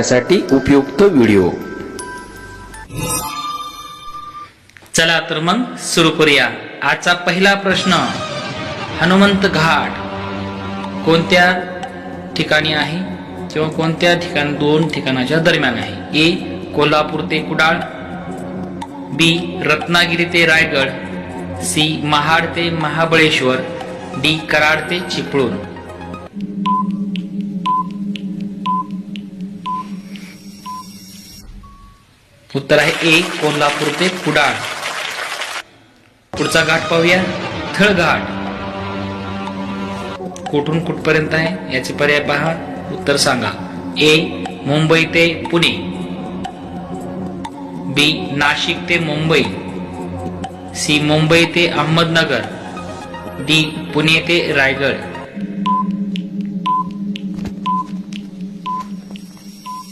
त्यासाठी उपयुक्त व्हिडिओ. चला तर मग सुरू करूया. आजचा पहिला प्रश्न हनुमंत घाट कोणत्या ठिकाणी आहे किंवा कोणत्या ठिकाण दोन ठिकाणाच्या दरम्यान आहे? ए कोल्हापूर ते कुडाळ बी रत्नागिरी ते रायगड सी महाड ते महाबळेश्वर डी कराड ते चिपळूण. उत्तर आहे ए कोल्हापूर ते कुडाळ. पुढचा घाट पाहूया थळ घाट कुठून कुठपर्यंत आहे याचे पर्याय पहा उत्तर सांगा. ए मुंबई ते पुणे. बी नाशिक ते मुंबई. सी मुंबई ते अहमदनगर. डी पुणे ते रायगड.